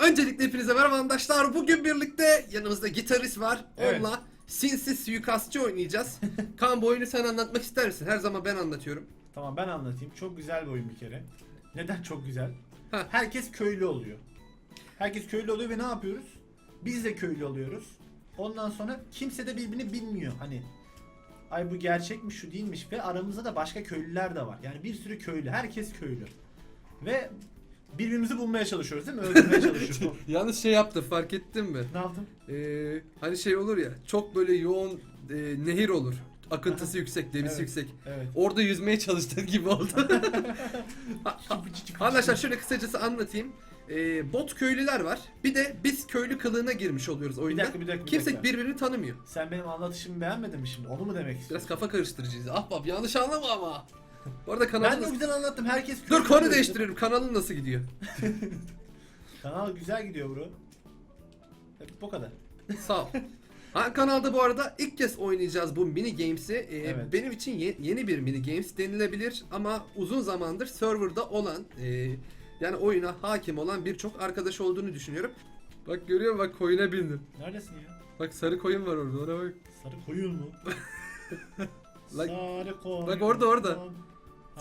Öncelikle hepinize merhaba arkadaşlar. Bugün birlikte yanımızda gitarist var. Evet. Onunla sinsi suikastçı oynayacağız. Kaan bu oyunu sen anlatmak ister misin? Her zaman ben anlatıyorum. Tamam ben anlatayım. Çok güzel bir oyun bir kere. Neden çok güzel? Ha. Herkes köylü oluyor. Herkes köylü oluyor ve ne yapıyoruz? Biz de köylü oluyoruz. Ondan sonra kimse de birbirini bilmiyor. Hani ay bu gerçekmiş şu değilmiş ve aramızda da başka köylüler de var. Yani bir sürü köylü. Herkes köylü. Ve birbirimizi bulmaya çalışıyoruz değil mi? Öldürmeye çalışıyoruz. Yalnız şey yaptı fark ettin mi? ne yaptın? Ee, hani şey olur ya çok böyle yoğun e, nehir olur. Akıntısı yüksek, deniz Evet. yüksek. Evet. Orada yüzmeye çalıştığın gibi oldu. Arkadaşlar şöyle kısacası anlatayım. Ee, bot köylüler var. Bir de biz köylü kılığına girmiş oluyoruz Bir oyunda. dakika bir dakika. bir Kimse dakika. birbirini tanımıyor. Sen benim anlatışımı beğenmedin mi şimdi? Onu mu demek istiyorsun? Biraz kafa karıştırıcıyız. Ahbap yanlış anlama ama. Bu arada Ben kanalın... de güzel anlattım. Herkes Dur konu değiştiriyorum. Kanalın nasıl gidiyor? Kanal güzel gidiyor bro. Hep bu kadar. Sağ ol. Ha, kanalda bu arada ilk kez oynayacağız bu mini games'i. Ee, Evet. Benim için ye- yeni bir mini games denilebilir ama uzun zamandır serverda olan e, yani oyuna hakim olan birçok arkadaş olduğunu düşünüyorum. Bak görüyor musun? Bak koyuna bindim. Neredesin ya? Bak sarı koyun var orada ona bak. Sarı koyun mu? Lan- Sarı koyun. Bak orada, orada.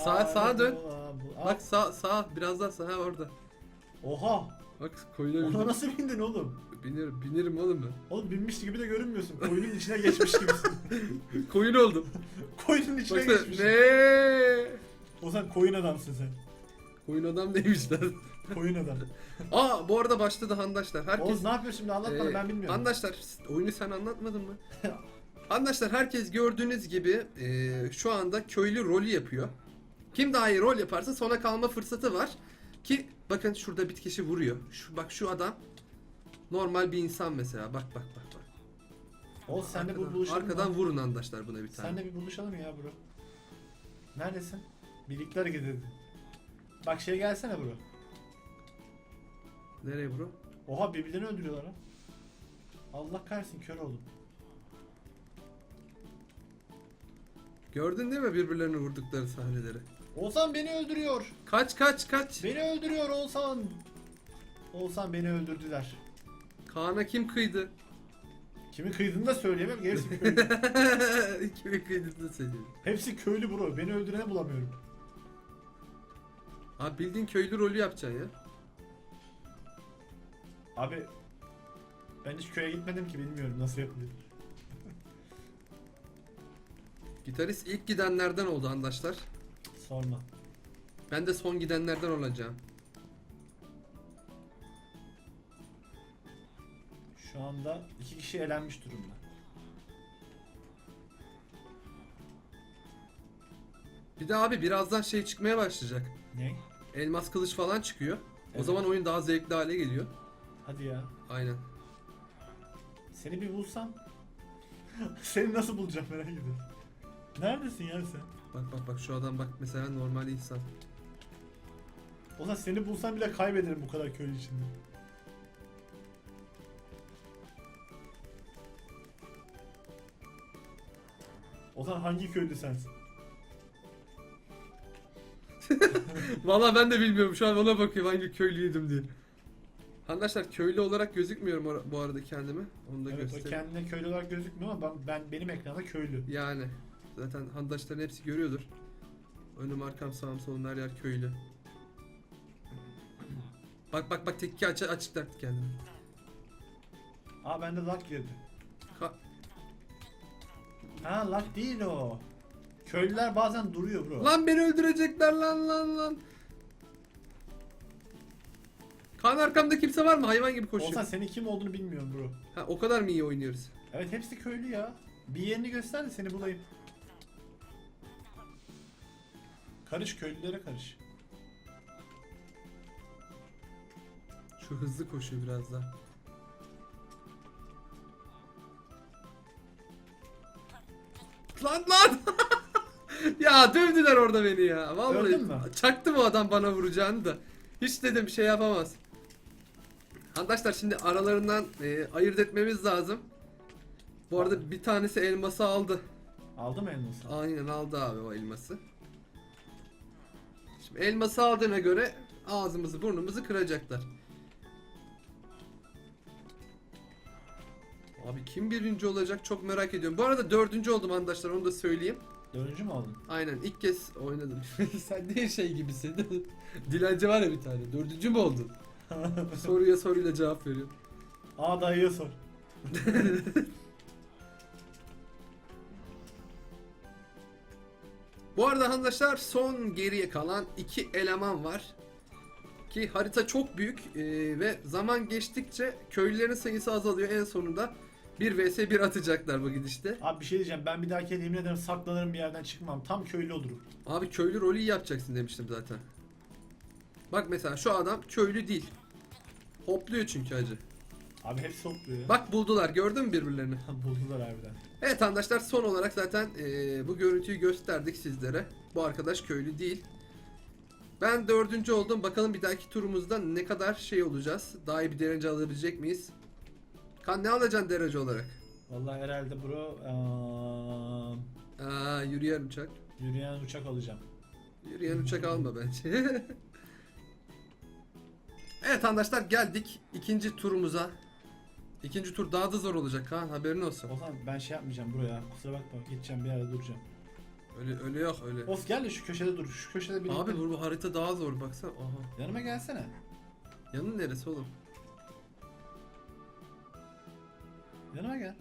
Sağa- sağa dön. Aa, Bak sağ sağ biraz daha sağa orada. Oha. Bak koyuna Ona bindim. nasıl bindin oğlum? Binirim, binirim oğlum ben. Oğlum binmiş gibi de görünmüyorsun. Koyunun içine geçmiş gibisin. Koyun oldum. Koyunun içine Baksana geçmişsin. ne? O sen koyun adamsın sen. Koyun adam neymiş lan? Koyun adam. Aa bu arada başladı handaşlar. Herkes Oğuz ne yapıyor şimdi anlat bana Ee, ben bilmiyorum. Arkadaşlar oyunu sen anlatmadın mı? Arkadaşlar herkes gördüğünüz gibi e, şu anda köylü rolü yapıyor. Kim daha iyi rol yaparsa sona kalma fırsatı var. Ki bakın şurada bir kişi vuruyor. Şu, bak şu adam normal bir insan mesela. Bak bak bak bak. Oğuz sen de bu Arkadan, buluşalım. arkadan mı? vurun arkadaşlar buna bir tane. Sen de bir buluşalım ya bro. Neredesin? Birlikte hareket edin. Bak şey gelsene bro. Nereye bro? Oha birbirlerini öldürüyorlar ha. Allah kahretsin kör oldum. Gördün değil mi birbirlerini vurdukları sahneleri? Oğuzhan beni öldürüyor. Kaç kaç kaç. Beni öldürüyor Oğuzhan. Oğuzhan beni öldürdüler. Kaan'a kim kıydı? Kimi kıydığını da söyleyemem. Gerisi köylü. Kimi kıydığını söyleyeyim. Hepsi köylü bro. Beni öldüreni bulamıyorum. Abi bildiğin köylü rolü yapacaksın ya. Abi ben hiç köye gitmedim ki bilmiyorum nasıl yapılıyor. Gitarist ilk gidenlerden oldu arkadaşlar. Sorma. Ben de son gidenlerden olacağım. Şu anda iki kişi elenmiş durumda. Bir de abi birazdan şey çıkmaya başlayacak. Ne? Elmas kılıç falan çıkıyor. O Evet. zaman oyun daha zevkli hale geliyor. Hadi ya. Aynen. Seni bir bulsam. Seni nasıl bulacağım merak ediyorum. Neredesin ya sen? Bak bak bak şu adam bak mesela normal insan. O zaman seni bulsam bile kaybederim bu kadar köylü içinde. O zaman hangi köylü sensin? Valla ben de bilmiyorum şu an ona bakıyorum hangi köylüydüm diye. Arkadaşlar köylü olarak gözükmüyorum or- bu arada kendime. Onu da Evet, o göstereyim. kendine köylü olarak gözükmüyor ama ben, ben benim ekranda köylü. Yani zaten handaşların hepsi görüyordur. Önüm arkam sağım solum her yer köylü. Bak bak bak tekke aç açıklattı kendini. Aa bende lag girdi. Ka- Ha lag değil o. Köylüler bazen duruyor bro. Lan beni öldürecekler lan lan lan. Kan arkamda kimse var mı? Hayvan gibi koşuyor. Olsan senin kim olduğunu bilmiyorum bro. Ha, o kadar mı iyi oynuyoruz? Evet hepsi köylü ya. Bir yerini göster de seni bulayım. Karış köylülere karış. Şu hızlı koşuyor biraz daha. Lan lan! ya dövdüler orada beni ya. Vallahi Gördün mü? çaktım o adam bana vuracağını da. Hiç dedim şey yapamaz. Arkadaşlar şimdi aralarından e, ayırt etmemiz lazım. Bu arada bir tanesi elması aldı. Aldı mı elması? Aynen aldı abi o elması. Şimdi elması aldığına göre ağzımızı burnumuzu kıracaklar. Abi kim birinci olacak çok merak ediyorum. Bu arada dördüncü oldum arkadaşlar onu da söyleyeyim. Dördüncü mü oldun? Aynen ilk kez oynadım. Sen ne şey gibisin. Dilenci var ya bir tane. Dördüncü mü oldun? Soruya soruyla cevap veriyorum. Aa dayıya sor. Bu arada arkadaşlar son geriye kalan iki eleman var. Ki harita çok büyük e, ve zaman geçtikçe köylülerin sayısı azalıyor. En sonunda 1 vs 1 atacaklar bu gidişte. Abi bir şey diyeceğim. Ben bir dahaki yemin ederim saklanırım bir yerden çıkmam. Tam köylü olurum. Abi köylü rolü iyi yapacaksın demiştim zaten. Bak mesela şu adam köylü değil. Hopluyor çünkü acı. Abi hepsi topluyor. Bak buldular gördün mü birbirlerini? Buldular harbiden. Evet arkadaşlar son olarak zaten eee, bu görüntüyü gösterdik sizlere. Bu arkadaş köylü değil. Ben dördüncü oldum. Bakalım bir dahaki turumuzda ne kadar şey olacağız. Daha iyi bir derece alabilecek miyiz? Kan ne alacaksın derece olarak? Vallahi herhalde bro aa, Aa yürüyen uçak. yürüyen uçak alacağım. Yürüyen uçak alma bence. evet arkadaşlar geldik ikinci turumuza. İkinci tur daha da zor olacak Kaan haberin olsun. O zaman ben şey yapmayacağım buraya. Kusura bakma. Gideceğim bir yerde duracağım. Öyle, öyle yok öyle. Of gel de şu köşede dur. Şu köşede bir Abi bu, bu harita daha zor baksana. Aha. Yanıma gelsene. Yanın neresi oğlum? Yanıma gel.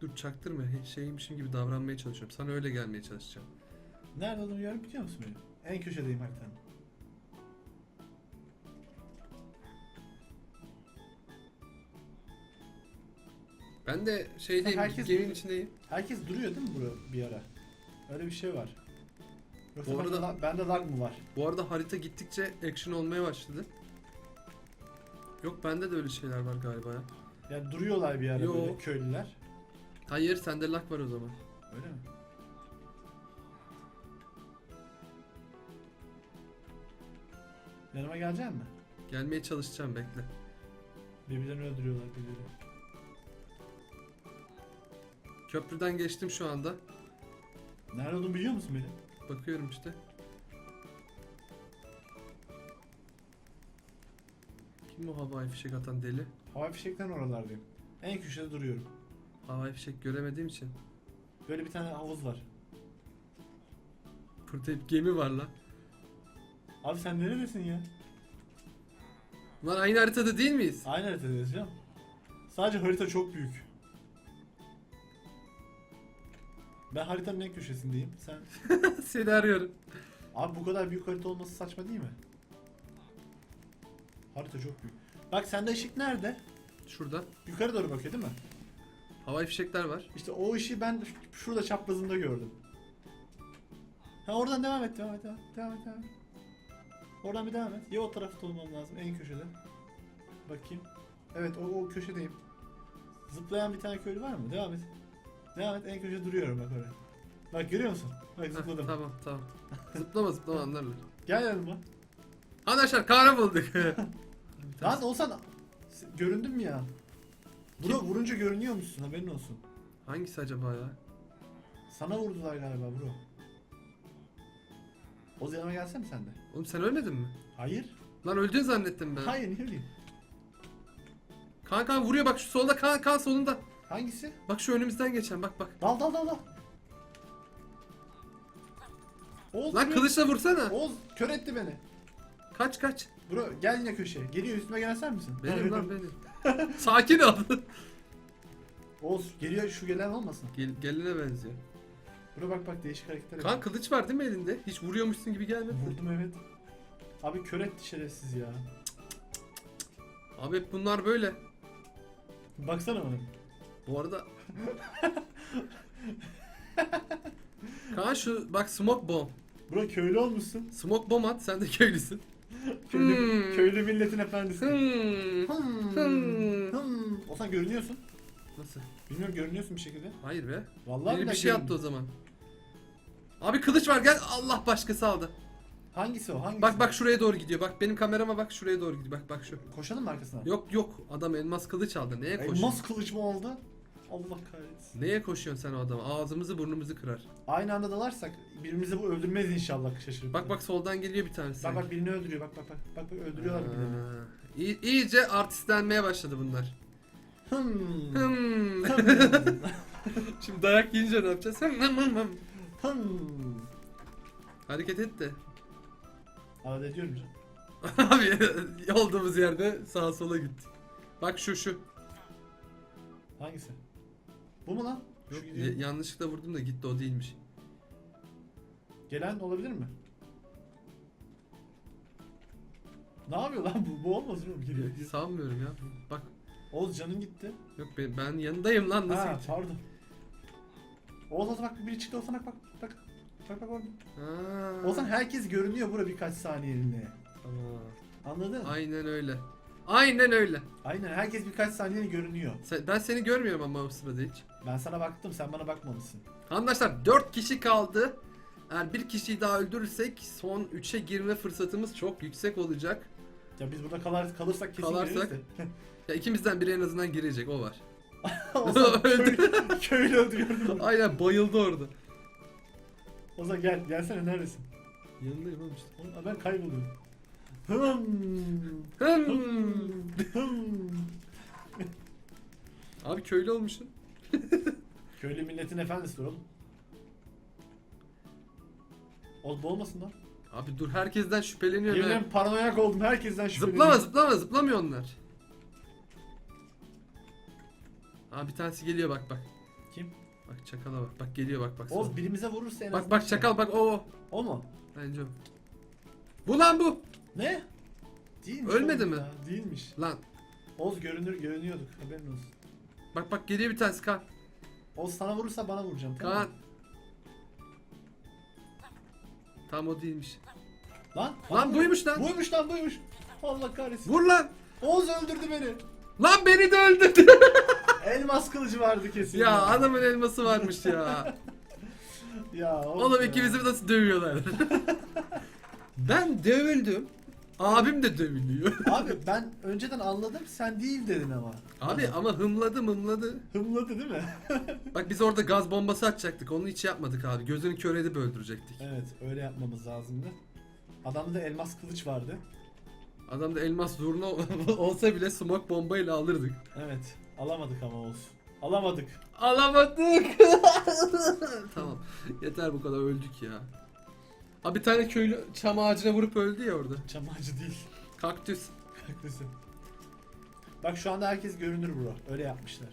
Dur çaktırma. He- Şeymişim gibi davranmaya çalışıyorum. Sana öyle gelmeye çalışacağım. Nerede olduğunu biliyor musun beni? En köşedeyim haritanın. Ben de şeydeyim, Herkes geminin burada. içindeyim. Herkes duruyor değil mi bro bir ara? Öyle bir şey var. Yoksa Bu bende, arada- lag- bende lag mı var? Bu arada harita gittikçe action olmaya başladı. Yok bende de öyle şeyler var galiba ya. Yani duruyorlar bir ara Yo. böyle köylüler. Hayır sende lag var o zaman. Öyle mi? Yanıma gelecek mi? Gelmeye çalışacağım bekle. Birbirlerini öldürüyorlar birbirleri. Köprüden geçtim şu anda. Nerede olduğunu biliyor musun beni? Bakıyorum işte. Kim o havai fişek atan deli? Havai fişekten oralardayım. En köşede duruyorum. Havai fişek göremediğim için. Böyle bir tane havuz var. Burada hep gemi var lan. Abi sen neredesin ya? Lan aynı haritada değil miyiz? Aynı haritadayız canım. Sadece harita çok büyük. Ben haritanın en köşesindeyim. Sen Seni arıyorum. Abi bu kadar büyük harita olması saçma değil mi? Harita çok büyük. Bak sende ışık nerede? Şurada. Yukarı doğru bakıyor değil mi? Havai fişekler var. İşte o ışığı ben şurada çaprazında gördüm. Ha oradan devam et, devam et, devam et, devam et. Devam et. Oradan bir devam et. Ya o tarafta olmam lazım, en köşede. Bakayım. Evet, o, o köşedeyim. Zıplayan bir tane köylü var mı? Devam et. Devam et, en köşede duruyorum bak oraya. Bak görüyor musun? Bak Heh, zıpladım. tamam tamam. Zıplama zıplama anlarlar. Gel yanıma. Arkadaşlar kahraman bulduk. Lan olsan göründün mü ya? Bro vurunca görünüyor musun haberin olsun. Hangisi acaba ya? Sana vurdular galiba bro. Oz yanıma gelsene sen de. Oğlum sen ölmedin mi? Hayır. Lan öldün zannettim ben. Hayır niye öleyim? Kaan Kaan vuruyor bak şu solda Kaan Kaan solunda. Hangisi? Bak şu önümüzden geçen bak bak. Dal dal dal dal. Oğuz Lan kılıçla vursana. Oğuz kör etti beni. Kaç kaç. Bro gel yine köşeye. Geliyor üstüme gelsen misin? Benim lan benim. Sakin ol. Oğuz geliyor şu gelen olmasın. Gel, geline benziyor. Bro bak bak değişik hareketler yapıyor. kılıç var değil mi elinde? Hiç vuruyormuşsun gibi gelmedi. Vurdum evet. Abi kör etti şerefsiz ya. Abi hep bunlar böyle. Baksana bana. Bu arada... Kaan şu bak smoke bomb. Bro köylü olmuşsun. Smoke bomb at sen de köylüsün. Köylü, Hmm. köylü milletin efendisi. Hmm. Hmm. Hmm. Hmm. O sen görünüyorsun. Nasıl? Bilmiyorum görünüyorsun bir şekilde. Hayır be. Vallahi Biri bir şey görün- attı o zaman. Abi kılıç var gel Allah başkası aldı. Hangisi o? Hangisi? Bak bak şuraya doğru gidiyor. Bak benim kamerama bak şuraya doğru gidiyor. Bak bak şu. Koşalım mı arkasına? Yok yok adam elmas kılıç aldı. Neye koşuyorsun? Elmas kılıç mı oldu? Allah kahretsin. Neye koşuyorsun sen o adama? Ağzımızı burnumuzu kırar. Aynı anda dalarsak birbirimizi bu öldürmez inşallah şaşırıp. Bak bak soldan geliyor bir tanesi. Bak bak birini öldürüyor bak bak bak. Bak bak öldürüyorlar. Aa, İyi, iyice artistlenmeye başladı bunlar. Hmm. Hmm. Şimdi dayak yiyince ne yapacağız? Hım hım hım hım. Hmm. Hareket et de. Arada ediyorum canım. Abi olduğumuz yerde sağa sola gitti. Bak şu şu. Hangisi? Bu mu lan? Şu Yok, gidiyor. yanlışlıkla vurdum da gitti o değilmiş. Gelen olabilir mi? Ne yapıyor lan bu? Bu olmaz mı? Geliyor. Sanmıyorum ya. Bak Oğuz canın gitti. yok ben, ben yanındayım lan nasıl ha, gideceğim? pardon. Oğuz Oğuz bak biri çıktı Oğuzhan bak bak bak. Bak bak. Ha. Oğuzhan herkes görünüyor bura birkaç saniyeliğine. Tamam. Anladın? Aynen öyle. Aynen öyle. Aynen herkes birkaç saniyeliğine görünüyor. Sen- ben seni görmüyorum ama o sırada hiç. Ben sana baktım sen bana bakmamışsın. Arkadaşlar 4 kişi kaldı. Eğer bir kişiyi daha öldürürsek son 3'e girme fırsatımız çok yüksek olacak. Ya biz burada kalar, kalırsak kesin Kalarsak? gireriz de. Ya ikimizden biri en azından girecek o var. Ozan Öldü. köy, köylü öldü gördün mü? Aynen bayıldı orada. Ozan gel gelsene neredesin? Yanındayım oğlum işte. Oğlum, ben kayboluyorum. Hım. Hmm. Hım. Abi köylü olmuşsun. Köylü milletin efendisidir oğlum. Oğlum bu olmasın lan. Abi dur herkesten şüpheleniyorum. Yemin ederim paranoyak oldum herkesten şüpheleniyorum. Zıplama zıplama zıplamıyor onlar. Aa bir tanesi geliyor bak bak. Kim? Bak çakala bak. Bak geliyor bak bak. Sonra. birimize vurursa en Bak azından bak şey- çakal bak o. O mu? Bence o. Bu lan bu. Ne? Değilmiş Ölmedi oğlum mi? ya, Değilmiş. Lan. Oğuz görünür görünüyorduk haberin olsun. Bak bak geliyor bir tanesi kan. Oğuz sana vurursa bana vuracağım tamam Kaan. mı? Tam o değilmiş. Lan, Lan buymuş lan. Buymuş lan buymuş. Allah kahretsin. Vur lan. Oğuz öldürdü beni. Lan beni de öldürdü. Elmas kılıcı vardı kesin. ya adamın elması varmış ya. Ya Oğlum ya. ikimizi nasıl dövüyorlar. ben dövüldüm. Abim de dövülüyor. Abi ben önceden anladım sen değil dedin ama. Abi ama hımladı mımladı. Hımladı değil mi? Bak biz orada gaz bombası atacaktık. Onu hiç yapmadık abi. Gözünü kör edip öldürecektik. evet öyle yapmamız lazımdı. Adamda da elmas kılıç vardı. Adamda elmas zurna olsa bile smoke bombayla alırdık. Evet alamadık ama Oğuz. Alamadık. Alamadık. tamam. Yeter bu kadar öldük ya. Abi bir tane köylü çam ağacına vurup öldü ya orada. Çam ağacı değil. Kaktüs. Haklısın. Bak şu anda herkes görünür bro. Öyle yapmışlar.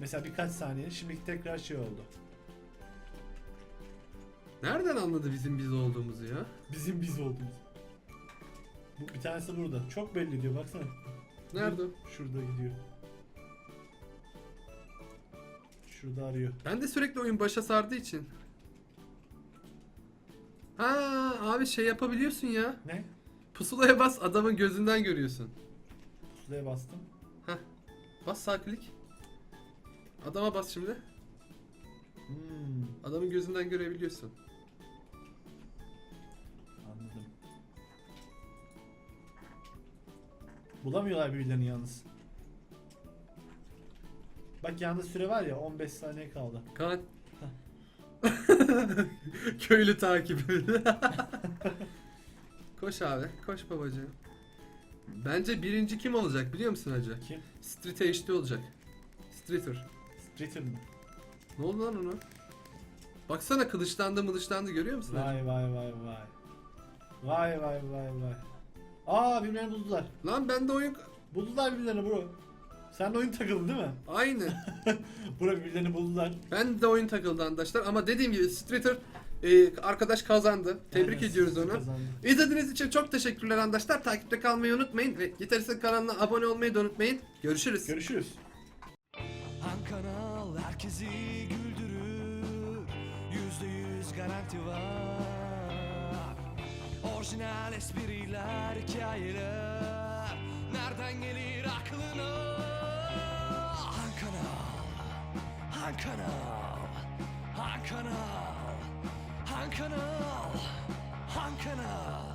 Mesela birkaç saniye şimdi tekrar şey oldu. Nereden anladı bizim biz olduğumuzu ya? Bizim biz olduğumuz. Bu bir tanesi burada. Çok belli diyor baksana. Nerede? Şurada gidiyor. Şurada arıyor. Ben de sürekli oyun başa sardığı için. Abi şey yapabiliyorsun ya. Ne? Pusulaya bas adamın gözünden görüyorsun. Pusulaya bastım. Bas sağ klik. Adama bas şimdi. Hmm, Adamın gözünden görebiliyorsun. anladım. Bulamıyorlar birbirlerini yalnız. Bak yalnız süre var ya 15 saniye kaldı. Kaan. Köylü takibi. koş abi. Koş babacığım. Bence birinci kim olacak biliyor musun hacı? Kim? Street HD olacak. Streeter. Streeter mı? Ne oldu lan ona? Baksana kılıçlandı mılıçlandı görüyor musun? hacı? Vay vay vay vay. Vay vay vay vay. Aa birbirlerini buldular. Lan ben de oyun... Buldular birbirlerini bro. Sen de oyun takıldın değil mi? Aynı. Bro birbirlerini buldular. ben de oyun takıldı arkadaşlar ama dediğim gibi Streeter e, arkadaş kazandı. Tebrik Aynen, ediyoruz onu. kazandı. İzlediğiniz için çok teşekkürler arkadaşlar. Takipte kalmayı unutmayın ve Gitarist'in kanalına abone olmayı da unutmayın. Görüşürüz. Görüşürüz. Han kanal herkesi güldürür Yüzde yüz garanti var Orijinal espriler, hikayeler Nereden gelir aklına Han Kanal. Han Kanal. Han Kanal. Han Kanal. Han Kanal.